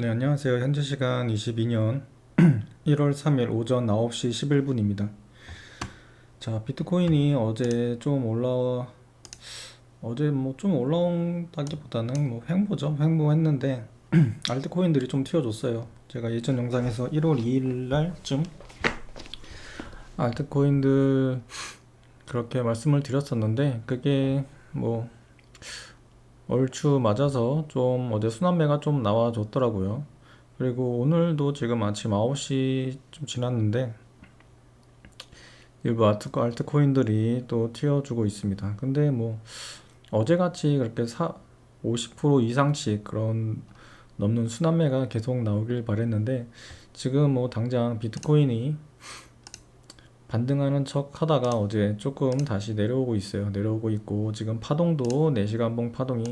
네, 안녕하세요. 현재 시간 22년 1월 3일 오전 9시 11분입니다. 자, 비트코인이 어제 좀 올라, 어제 뭐 좀 올라온다기보다는 뭐 횡보죠. 횡보했는데, 알트코인들이 좀 튀어줬어요. 제가 예전 영상에서 1월 2일 날쯤 알트코인들 그렇게 말씀을 드렸었는데, 그게 뭐 얼추 맞아서 좀 어제 순환매가 좀 나와줬더라고요. 그리고 오늘도 지금 아침 9시 좀 지났는데 일부 아트, 알트코인들이 또 튀어주고 있습니다. 근데 뭐 어제같이 그렇게 사, 50% 이상씩 그런 넘는 순환매가 계속 나오길 바랬는데 지금 뭐 당장 비트코인이 반등하는 척 하다가 어제 조금 다시 내려오고 있어요. 내려오고 있고 지금 파동도 4시간봉 파동이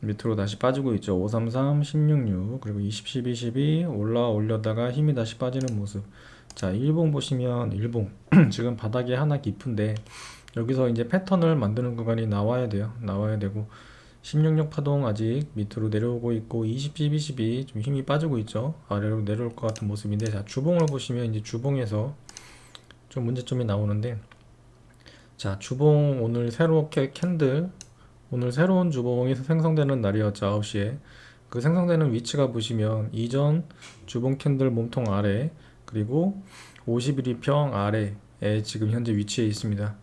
밑으로 다시 빠지고 있죠. 533, 166 그리고 20, 12, 12 올라 올려다가 힘이 다시 빠지는 모습. 자, 일봉 보시면 일봉 지금 바닥이 하나 깊은데 여기서 이제 패턴을 만드는 구간이 나와야 돼요. 나와야 되고 16력 파동 아직 밑으로 내려오고 있고 20, 12, 12 좀 힘이 빠지고 있죠. 아래로 내려올 것 같은 모습인데 자, 주봉을 보시면 이제 주봉에서 좀 문제점이 나오는데 자 주봉 오늘 새롭게 캔들. 오늘 새로운 주봉이 생성되는 날이었죠 9시에. 그 생성되는 위치가 보시면 이전 주봉 캔들 몸통 아래 그리고 51위평 아래에 지금 현재 위치해 있습니다.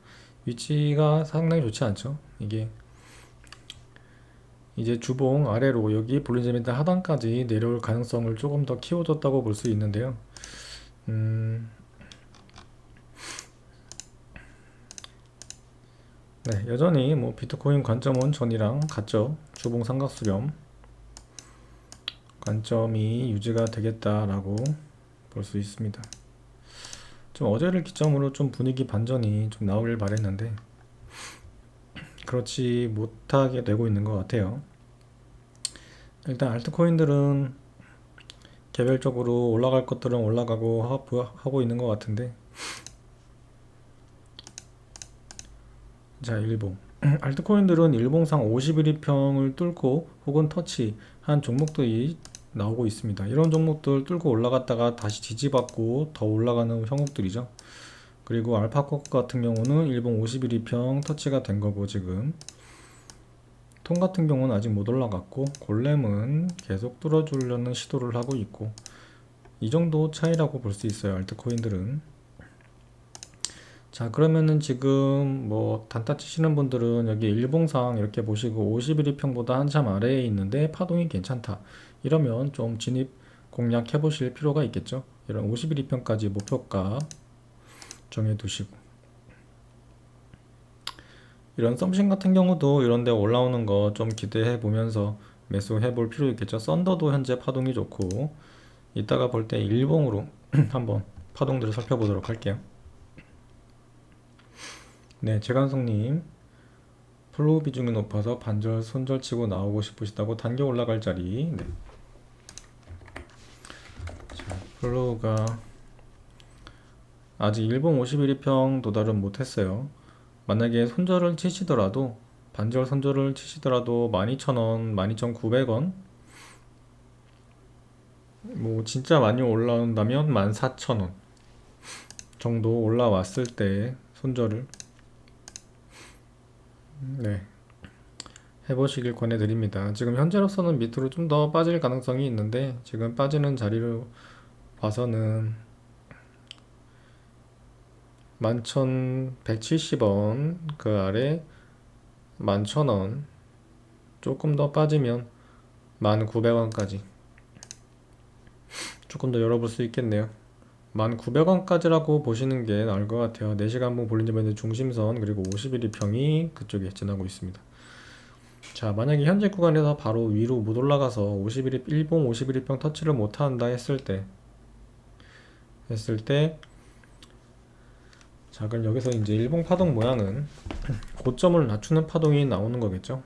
위치가 상당히 좋지 않죠 이게. 이제 주봉 아래로 여기 볼린저밴드 하단까지 내려올 가능성을 조금 더 키워줬다고 볼 수 있는데요. 음, 네, 여전히 뭐 비트코인 관점은 전이랑 같죠. 주봉 삼각수렴 관점이 유지가 되겠다라고 볼 수 있습니다. 좀 어제를 기점으로 좀 분위기 반전이 좀 나오길 바랬는데 그렇지 못하게 되고 있는 것 같아요. 일단 알트코인들은 개별적으로 올라갈 것들은 올라가고 하고 있는 것 같은데 자, 일봉. 알트코인들은 일봉상 51위평을 뚫고 혹은 터치한 종목들이 나오고 있습니다. 이런 종목들 뚫고 올라갔다가 다시 지지받고 더 올라가는 형국들이죠. 그리고 알파코 같은 경우는 일봉 51위평 터치가 된 거고 지금 통 같은 경우는 아직 못 올라갔고 골렘은 계속 뚫어주려는 시도를 하고 있고 이 정도 차이라고 볼 수 있어요. 알트코인들은 자 그러면은 지금 뭐 단타 치시는 분들은 여기 일봉상 이렇게 보시고 51위평보다 한참 아래에 있는데 파동이 괜찮다. 이러면 좀 진입 공략해 보실 필요가 있겠죠? 이런 51위평까지 목표가 정해 두시고. 이런 썸신 같은 경우도 이런 데 올라오는 거 좀 기대해 보면서 매수해 볼 필요 있겠죠? 썬더도 현재 파동이 좋고 이따가 볼 때 일봉으로 한번 파동들을 살펴보도록 할게요 네, 재간성님. 플로우 비중이 높아서 반절 손절 치고 나오고 싶으시다고 단계 올라갈 자리. 네. 자, 플로우가 아직 일봉 51위평 도달은 못했어요. 만약에 손절을 치시더라도 반절 손절을 치시더라도 12,000원, 12,900원 뭐 진짜 많이 올라온다면 14,000원 정도 올라왔을 때 손절을 네. 해보시길 권해드립니다. 지금 현재로서는 밑으로 좀 더 빠질 가능성이 있는데 지금 빠지는 자리로 봐서는 11,170원 그 아래 11,000원 조금 더 빠지면 1,900원까지 조금 더 열어볼 수 있겠네요. 1,900원까지라고 보시는 게 나을 것 같아요. 4시간 분 볼린저 밴드 중심선 그리고 51위 평이 그쪽에 지나고 있습니다. 자 만약에 현재 구간에서 바로 위로 못 올라가서 51위 일봉 51위 평 터치를 못한다 했을 때 했을 때 자, 그럼 여기서 이제 일봉 파동 모양은 고점을 낮추는 파동이 나오는 거겠죠.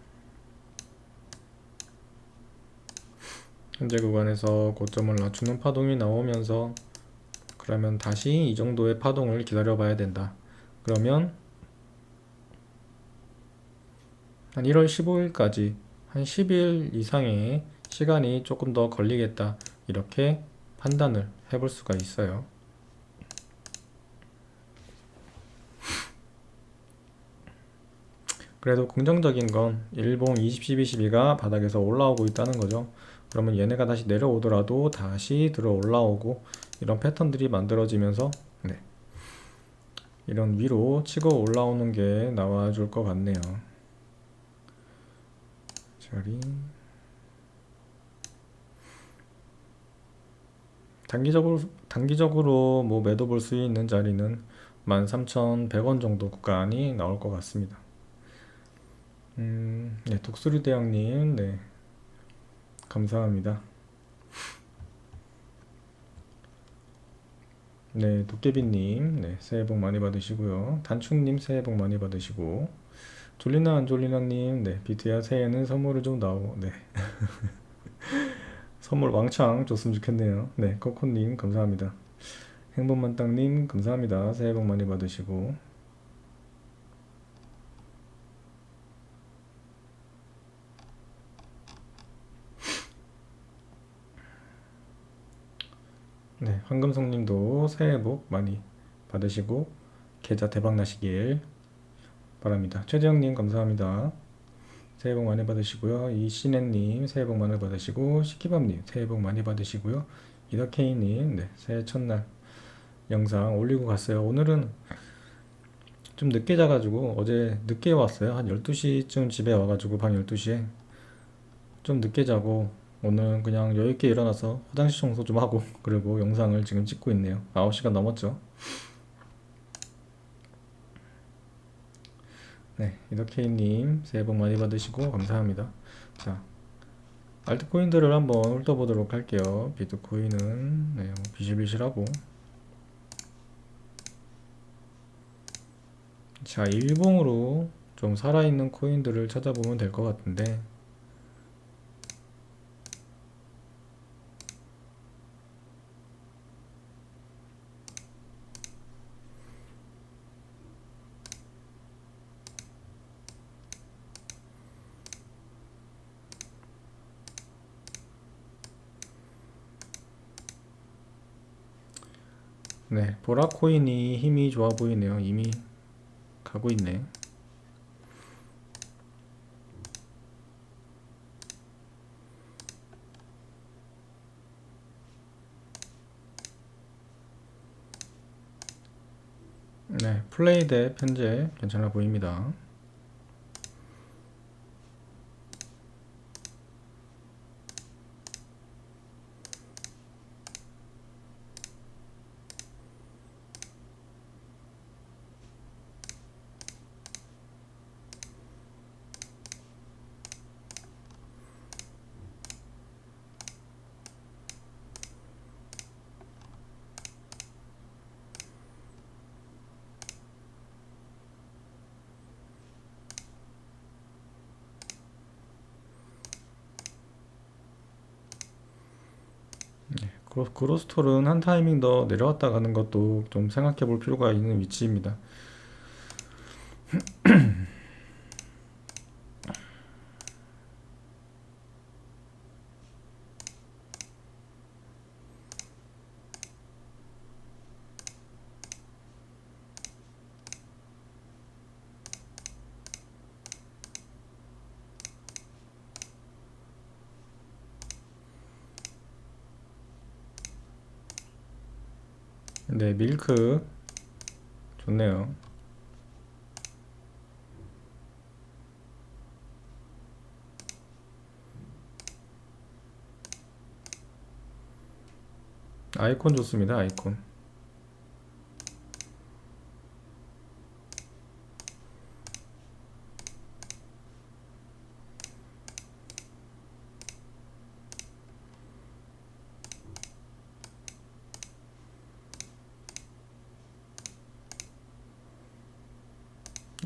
현재 구간에서 고점을 낮추는 파동이 나오면서 그러면 다시 이 정도의 파동을 기다려 봐야 된다. 그러면 한 1월 15일까지 한 10일 이상의 시간이 조금 더 걸리겠다. 이렇게 판단을 해볼 수가 있어요. 그래도 긍정적인 건 일봉 20, 12, 12가 바닥에서 올라오고 있다는 거죠. 그러면 얘네가 다시 내려오더라도 다시 들어 올라오고 이런 패턴들이 만들어지면서 네. 이런 위로 치고 올라오는 게 나와줄 것 같네요. 자리 단기적으로 단기적으로 뭐 매도 볼 수 있는 자리는 13,100원 정도 구간이 나올 것 같습니다. 음, 네, 독수리 대왕님, 네, 감사합니다. 네, 도깨비님, 네, 새해 복 많이 받으시고요. 단충님, 새해 복 많이 받으시고, 졸리나 안 졸리나님, 네, 비트야 새해에는 선물을 좀 나오, 네. 선물 왕창 줬으면 좋겠네요. 네, 코코님, 감사합니다. 행복만땅님, 감사합니다. 새해 복 많이 받으시고, 네, 황금성님도 새해 복 많이 받으시고 계좌 대박 나시길 바랍니다. 최재영님 감사합니다. 새해 복 많이 받으시고요. 이신혜님 새해 복 많이 받으시고 시키밤님 새해 복 많이 받으시고요. 이더케이님 네, 새해 첫날 영상 올리고 갔어요. 오늘은 좀 늦게 자가지고 어제 늦게 왔어요. 한 12시쯤 집에 와가지고 밤 12시에 좀 늦게 자고 오늘 그냥 여유있게 일어나서 화장실 청소 좀 하고 그리고 영상을 지금 찍고 있네요. 9시간 넘었죠? 네 이더케이님 새해 복 많이 받으시고 감사합니다. 자 알트코인들을 한번 훑어보도록 할게요. 비트코인은 네, 뭐 비실비실하고. 자 일봉으로 좀 살아있는 코인들을 찾아보면 될 것 같은데 네, 보라코인이 힘이 좋아 보이네요. 이미 가고 있네. 네, 플레이 대 편제 괜찮아 보입니다. 그로- 그로스톨은 한 타이밍 더 내려왔다 가는 것도 좀 생각해 볼 필요가 있는 위치입니다. 네, 밀크 좋네요. 아이콘 좋습니다. 아이콘.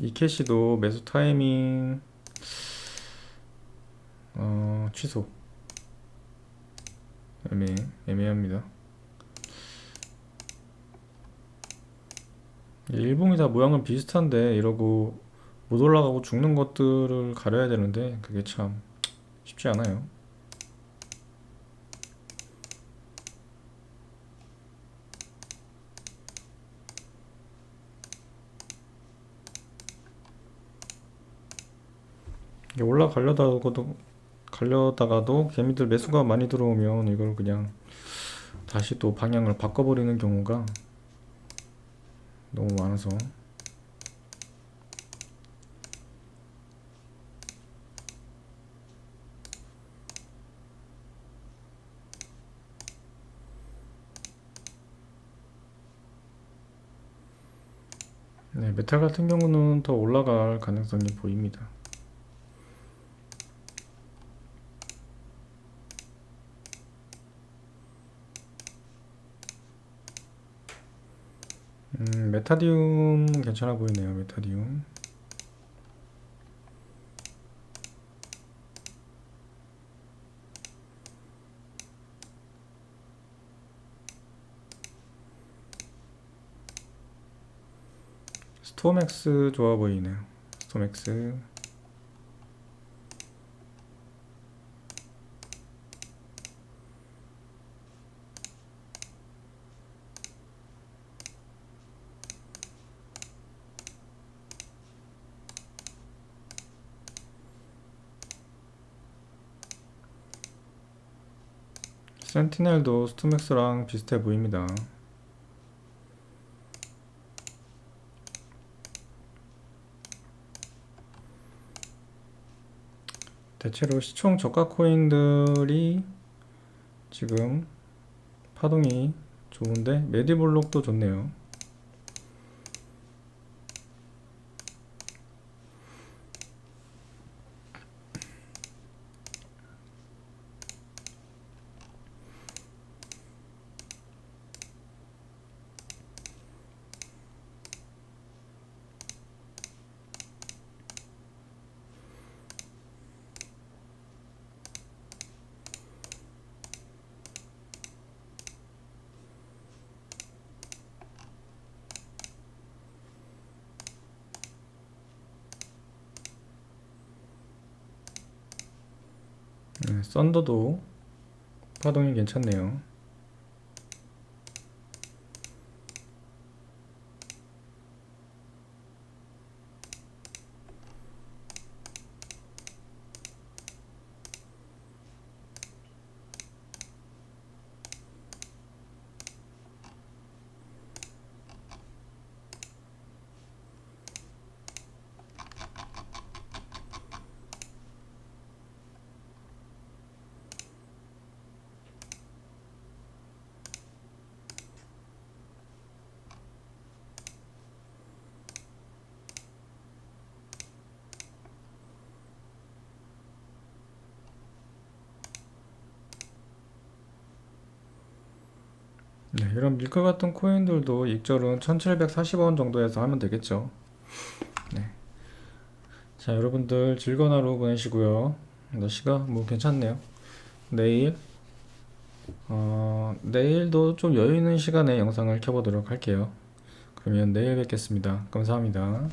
이 캐시도 매수 타이밍 어, 취소. 애매 애매합니다. 일봉이 다 모양은 비슷한데 이러고 못 올라가고 죽는 것들을 가려야 되는데 그게 참 쉽지 않아요. 올라가려다가도 가려다가도 개미들 매수가 많이 들어오면 이걸 그냥 다시 또 방향을 바꿔버리는 경우가 너무 많아서 네, 메탈 같은 경우는 더 올라갈 가능성이 보입니다. 음, 메타디움 괜찮아 보이네요. 메타디움. 스톰엑스 좋아 보이네요. 스톰엑스. 센티넬도 스톰엑스랑 비슷해 보입니다. 대체로 시총 저가 코인들이 지금 파동이 좋은데 메디블록도 좋네요. 썬더도 파동이 괜찮네요. 네, 이런 밀크 같은 코인들도 익절은 1740원 정도에서 하면 되겠죠. 네. 자, 여러분들 즐거운 하루 보내시고요. 날씨가 뭐 괜찮네요. 내일, 어, 내일도 좀 여유 있는 시간에 영상을 켜보도록 할게요. 그러면 내일 뵙겠습니다. 감사합니다.